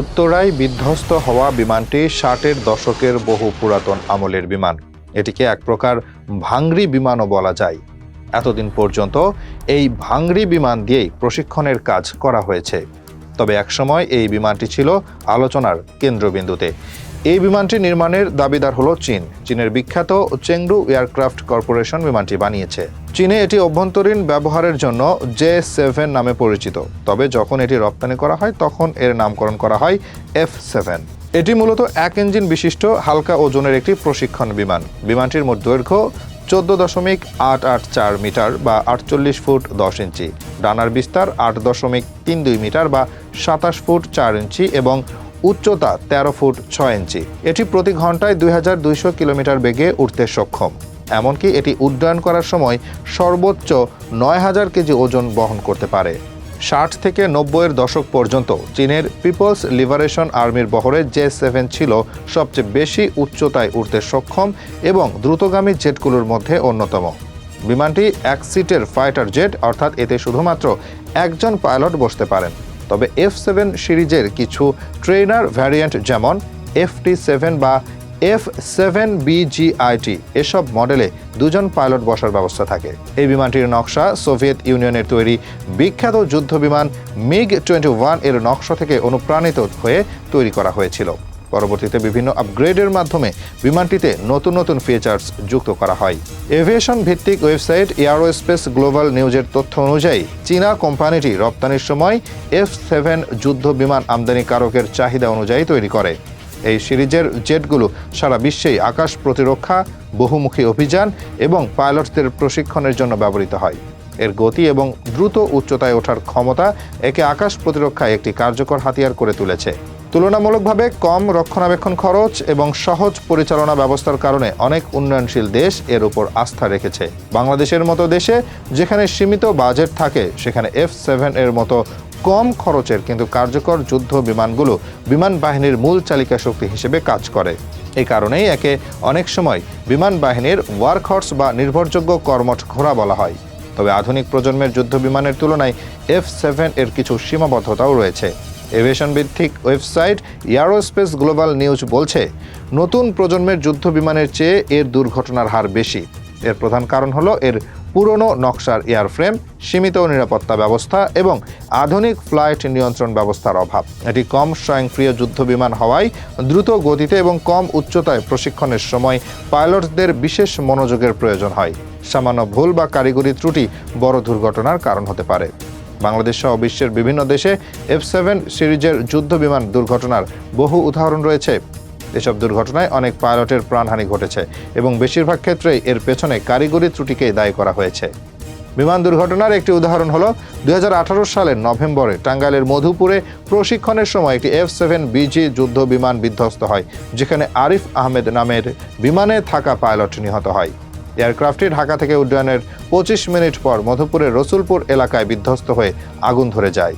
উত্তরায় বিধ্বস্ত হওয়া বিমানটি ষাটের দশকের বহু পুরাতন আমলের বিমান। এটিকে এক প্রকার ভাংরি বিমানও বলা যায়। এতদিন পর্যন্ত এই ভাংরি বিমান দিয়েই প্রশিক্ষণের কাজ করা হয়েছে। তবে একসময় এই বিমানটি ছিল আলোচনার কেন্দ্রবিন্দুতে। এই বিমানটি নির্মাণের দাবিদার হলো চীন। চীনের বিখ্যাত চেংডু এয়ারক্রাফট কর্পোরেশন বিমানটি বানিয়েছে। চীনে এটি অভ্যন্তরীণ ব্যবহারের জন্য জে সেভেন নামে পরিচিত। তবে যখন এটি রপ্তানি করা হয়, তখন এর নামকরণ করা হয় এফ সেভেন। এটি মূলত এক ইঞ্জিন বিশিষ্ট হালকা ওজনের একটি প্রশিক্ষণ বিমান। বিমানটির মোট দৈর্ঘ্য চোদ্দ দশমিক আট আট চার মিটার বা আটচল্লিশ ফুট দশ ইঞ্চি। ডানার বিস্তার আট দশমিক তিন দুই মিটার বা সাতাশ ফুট চার ইঞ্চি এবং উচ্চতা তেরো ফুট ছয় ইঞ্চি। এটি প্রতি ঘন্টায় দুই হাজার দুইশো কিলোমিটার বেগে উঠতে সক্ষম। এমনকি এটি উড্ডয়ন করার সময় সর্বোচ্চ নয় হাজার কেজি ওজন বহন করতে পারে। ষাট থেকে নব্বইয়ের দশক পর্যন্ত চীনের পিপলস লিবারেশন আর্মির বহরে জে সেভেন ছিল সবচেয়ে বেশি উচ্চতায় উঠতে সক্ষম এবং দ্রুতগামী জেটগুলোর মধ্যে অন্যতম। বিমানটি এক সিটের ফাইটার জেট, অর্থাৎ এতে শুধুমাত্র একজন পাইলট বসতে পারেন। তবে এফ সেভেন সিরিজের কিছু ট্রেনার ভ্যারিয়েন্ট যেমন এফ টি সেভেন বা এফ সেভেন বিজিআইটি এসব মডেলে দুজন পাইলট বসার ব্যবস্থা থাকে। এই বিমানটির নকশা সোভিয়েত ইউনিয়নের তৈরি বিখ্যাত যুদ্ধ বিমান মিগ টোয়েন্টি ওয়ানের নকশা থেকে অনুপ্রাণিত হয়ে তৈরি করা হয়েছিল। পরবর্তীতে বিভিন্ন আপগ্রেডের মাধ্যমে বিমানটিতে নতুন নতুন ফিচার্স যুক্ত করা হয়। এভিয়েশন ভিত্তিক ওয়েবসাইট এয়ারোস্পেস গ্লোবাল নিউজের তথ্য অনুযায়ী, চীনা কোম্পানিটি রপ্তানির সময় এফ সেভেন যুদ্ধ বিমান আমদানিকারকের চাহিদা অনুযায়ী তৈরি করে। এই সিরিজের জেটগুলো সারা বিশ্বেই আকাশ প্রতিরক্ষা, বহুমুখী অভিযান এবং পাইলটদের প্রশিক্ষণের জন্য ব্যবহৃত হয়। এর গতি এবং দ্রুত উচ্চতায় ওঠার ক্ষমতা একে আকাশ প্রতিরক্ষায় একটি কার্যকর হাতিয়ার করে তুলেছে। তুলনামূলকভাবে কম রক্ষণাবেক্ষণ খরচ এবং সহজ পরিচালনা ব্যবস্থার কারণে অনেক উন্নয়নশীল দেশ এর উপর আস্থা রেখেছে। বাংলাদেশের মতো দেশে যেখানে সীমিত বাজেট থাকে, সেখানে এফ সেভেন এর মতো কম খরচের কিন্তু কার্যকর যুদ্ধ বিমানগুলো বিমান বাহিনীর মূল চালিকা শক্তি হিসেবে কাজ করে। এই কারণেই একে অনেক সময় বিমান বাহিনীর ওয়ার্কহর্স বা নির্ভরযোগ্য কর্মঠ ঘোড়া বলা হয়। তবে আধুনিক প্রজন্মের যুদ্ধ বিমানের তুলনায় এফ সেভেন এর কিছু সীমাবদ্ধতাও রয়েছে। এভিয়েশন ভিত্তিক ওয়েবসাইট এয়ারোস্পেস গ্লোবাল নিউজ বলছে, নতুন প্রজন্মের যুদ্ধ বিমানের চেয়ে এর দুর্ঘটনার হার বেশি। এর প্রধান কারণ হলো এর পুরনো নকশার এয়ারফ্রেম, সীমিত নিরাপত্তা ব্যবস্থা এবং আধুনিক ফ্লাইট নিয়ন্ত্রণ ব্যবস্থার অভাব। এটি কম স্বয়ংক্রিয় যুদ্ধ বিমান হওয়ায় দ্রুত গতিতে এবং কম উচ্চতায় প্রশিক্ষণের সময় পাইলটদের বিশেষ মনোযোগের প্রয়োজন হয়। সামান্য ভুল বা কারিগরি ত্রুটি বড় দুর্ঘটনার কারণ হতে পারে। বাংলাদেশ সহ বিশ্বের বিভিন্ন দেশে এফ সেভেন সিরিজের যুদ্ধ বিমান দুর্ঘটনার বহু উদাহরণ রয়েছে। এসব দুর্ঘটনায় অনেক পাইলটের প্রাণহানি ঘটেছে এবং বেশিরভাগ ক্ষেত্রেই এর পেছনে কারিগরি ত্রুটিকেই দায়ী করা হয়েছে। বিমান দুর্ঘটনার একটি উদাহরণ হলো দুই সালের নভেম্বরে টাঙ্গাইলের মধুপুরে প্রশিক্ষণের সময় একটি এফ সেভেন বিজি যুদ্ধ বিমান বিধ্বস্ত হয়, যেখানে আরিফ আহমেদ নামের বিমানে থাকা পাইলট নিহত হয়। এয়ারক্রাফটটি ঢাকা থেকে উড্ডয়নের পঁচিশ মিনিট পর মধুপুরের রসুলপুর এলাকায় বিধ্বস্ত হয়ে আগুন ধরে যায়।